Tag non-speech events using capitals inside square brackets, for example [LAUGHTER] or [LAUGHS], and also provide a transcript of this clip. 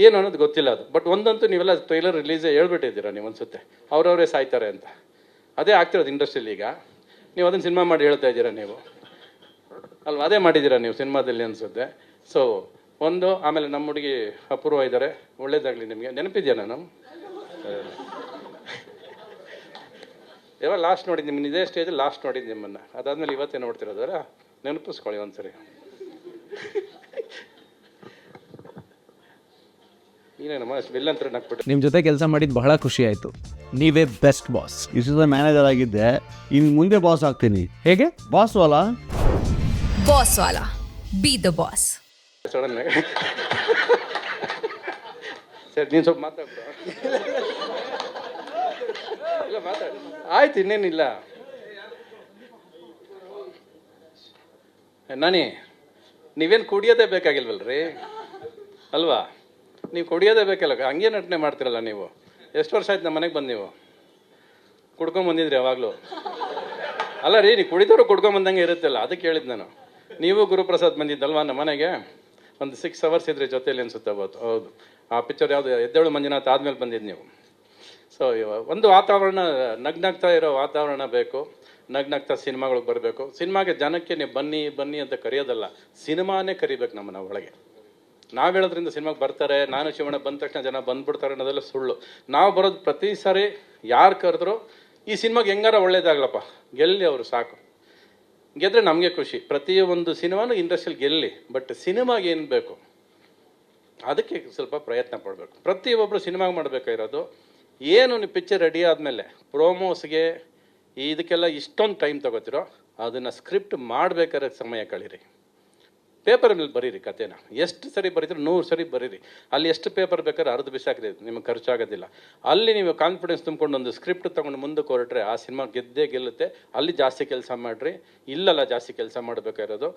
ಏನು ಅನ್ನೋದು ಗೊತ್ತಿಲ್ಲ ಅದು. ಬಟ್ ಒಂದಂತೂ ನೀವೆಲ್ಲ ಟ್ರೈಲರ್ ರಿಲೀಸೇ ಹೇಳ್ಬಿಟ್ಟಿದ್ದೀರಾ ನೀವು ಅನ್ಸುತ್ತೆ. ಅವ್ರವರೇ ಸಾಯ್ತಾರೆ ಅಂತ. ಅದೇ ಆಗ್ತಿರೋದು ಇಂಡಸ್ಟ್ರಿಯಲ್ಲಿ ಈಗ. ನೀವು ಅದನ್ನು ಸಿನಿಮಾ ಮಾಡಿ ಹೇಳ್ತಾ ಇದ್ದೀರಾ ನೀವು? ಅಲ್ವಾ? ಅದೇ ಮಾಡಿದ್ದೀರಾ ನೀವು ಸಿನಿಮಾದಲ್ಲಿ ಅನಿಸುತ್ತೆ. ಸೊ ಒಂದು, ಆಮೇಲೆ ನಮ್ಮ ಹುಡುಗಿ ಅಪೂರ್ವ ಇದ್ದಾರೆ. ಒಳ್ಳೇದಾಗಲಿ ನಿಮಗೆ. ನೆನಪಿದೆಯಾ ನಾನು? [LAUGHS] ಯಾವಾಗ ಲಾಸ್ಟ್ ನೋಡಿದ್ದು ನಿಮ್ಮನ್ನ? ಇದೇ ಸ್ಟೇಜಲ್ಲಿ ಲಾಸ್ಟ್ ನೋಡಿದ್ದು ನಿಮ್ಮನ್ನು. ಅದಾದಮೇಲೆ ಇವತ್ತೇ ನೋಡ್ತಿರೋದಲ್ಲ ನೆನಪಿಸ್ಕೊಳ್ಳಿ ಒಂದ್ಸರಿ. [LAUGHS] ನಿಮ್ಮ ಜೊತೆ ಕೆಲಸ ಮಾಡಿದ್ದು ಬಹಳ ಖುಷಿ ಆಯಿತು. ನೀವೇ ಬೆಸ್ಟ್ ಬಾಸ್ ಇಷ್ಟು ಮ್ಯಾನೇಜರ್ ಆಗಿದ್ದೆ. ಇನ್ನು ಮುಂದೆ ಬಾಸ್ ಆಗ್ತೀನಿ. ಹೇಗೆ? ಬಾಸ್ ವಾಲ? ಬಾಸ್ ವಾಲ. ಬಿ ದ ಬಾಸ್ ಸಡನ್ ಸರಿ ನೀನು ಸ್ವಲ್ಪ ಮಾತಾಡ್ಬಿಡು. ಇಲ್ಲ ಮಾತಾಡಿ. ಆಯ್ತು ಇನ್ನೇನಿಲ್ಲ. ನಾನೇ ನೀವೇನು ಕುಡಿಯೋದೇ ಬೇಕಾಗಿಲ್ವಲ್ರಿ? ಅಲ್ವಾ? ನೀವು ಕೊಡಿಯೋದೇ ಬೇಕಲ್ಲ, ಹಂಗೆ ನಟನೆ ಮಾಡ್ತಿರಲ್ಲ ನೀವು. ಎಷ್ಟು ವರ್ಷ ಆಯ್ತು ನಮ್ಮ ಮನೆಗೆ ಬಂದು ನೀವು? ಕುಡ್ಕೊಂಬಂದಿದ್ರಿ ಯಾವಾಗಲೂ? ಅಲ್ಲ ರೀ, ನೀವು ಕುಡಿದವರು ಕುಡ್ಕೊಂಬಂದಂಗೆ ಇರುತ್ತಲ್ಲ, ಅದಕ್ಕೆ ಹೇಳಿದ್ದು ನಾನು. ನೀವು ಗುರುಪ್ರಸಾದ್ ಬಂದಿದ್ದಲ್ವಾ ನಮ್ಮ ಮನೆಗೆ? ಒಂದು ಸಿಕ್ಸ್ ಅವರ್ಸ್ ಇದ್ರಿ ಜೊತೆಯಲ್ಲಿ ಅನಿಸುತ್ತೆ ಅವತ್ತು. ಹೌದು. ಆ ಪಿಕ್ಚರ್ ಯಾವುದು? ಎದ್ದೇಳು ಮಂಜುನಾಥ್ ಆದ್ಮೇಲೆ ಬಂದಿದ್ದು ನೀವು. ಸೊ ಒಂದು ವಾತಾವರಣ, ನಗ್ನಗ್ತಾ ಇರೋ ವಾತಾವರಣ ಬೇಕು. ನಗ್ನಗ್ತಾ ಸಿನಿಮಾಗಳಿಗೆ ಬರಬೇಕು. ಸಿನಿಮಾಗೆ ಜನಕ್ಕೆ ನೀವು ಬನ್ನಿ ಬನ್ನಿ ಅಂತ ಕರೆಯೋದಲ್ಲ, ಸಿನಿಮಾನೇ ಕರಿಬೇಕು ನಮ್ಮನ್ನ ಒಳಗೆ. ನಾವು ಹೇಳೋದ್ರಿಂದ ಸಿನಿಮಾಗೆ ಬರ್ತಾರೆ, ನಾನು ಶಿವಣ್ಣ ಬಂದ ತಕ್ಷಣ ಜನ ಬಂದ್ಬಿಡ್ತಾರೆ ಅನ್ನೋದೆಲ್ಲ ಸುಳ್ಳು. ನಾವು ಬರೋದು ಪ್ರತಿ ಸಾರಿ ಯಾರು ಕರೆದ್ರು ಈ ಸಿನಿಮಾಗೆ ಹೆಂಗಾರ ಒಳ್ಳೇದಾಗ್ಲಪ್ಪ, ಗೆಲ್ಲಿ ಅವರು ಸಾಕು. ಗೆದ್ರೆ ನಮಗೆ ಖುಷಿ. ಪ್ರತಿಯೊಂದು ಸಿನಿಮಾನು ಇಂಡಸ್ಟ್ರಿಯಲ್ಲಿ ಗೆಲ್ಲಿ, ಬಟ್ ಸಿನಿಮಾಗೆ ಏನು ಬೇಕು? ಅದಕ್ಕೆ ಸ್ವಲ್ಪ ಪ್ರಯತ್ನ ಪಡಬೇಕು. ಪ್ರತಿಯೊಬ್ಬರು ಸಿನಿಮಾಗೆ ಮಾಡಬೇಕಾಗಿರೋದು, ಏನು ನೀವು ಪಿಕ್ಚರ್ ರೆಡಿ ಆದಮೇಲೆ ಪ್ರೋಮೋಸ್ಗೆ ಇದಕ್ಕೆಲ್ಲ ಇಷ್ಟೊಂದು ಟೈಮ್ ತಗೋತಿರೋ, ಅದನ್ನು ಸ್ಕ್ರಿಪ್ಟ್ ಮಾಡಬೇಕಾದ್ರೆ ಸಮಯ ಕಳೀರಿ. ಪೇಪರ್ ಮೇಲೆ ಬರೀರಿ ಕಥೆನ. ಎಷ್ಟು ಸರಿ ಬರೀತೀರಿ ನೂರು ಸರಿ ಬರೀರಿ. ಅಲ್ಲಿ ಎಷ್ಟು ಪೇಪರ್ ಬೇಕಾದ್ರೆ ಅರ್ಧ ಬಿಸಾಕಿದೆ ನಿಮಗೆ ಖರ್ಚಾಗೋದಿಲ್ಲ. ಅಲ್ಲಿ ನೀವು ಕಾನ್ಫಿಡೆನ್ಸ್ ತುಂಬಿಕೊಂಡು ಒಂದು ಸ್ಕ್ರಿಪ್ಟ್ ತೊಗೊಂಡು ಮುಂದಕ್ಕೆ ಹೊರಟ್ರೆ ಆ ಸಿನಿಮಾ ಗೆದ್ದೇ ಗೆಲ್ಲುತ್ತೆ. ಅಲ್ಲಿ ಜಾಸ್ತಿ ಕೆಲಸ ಮಾಡಿರಿ. ಇಲ್ಲಲ್ಲ ಜಾಸ್ತಿ ಕೆಲಸ ಮಾಡಬೇಕಾಗಿರೋದು.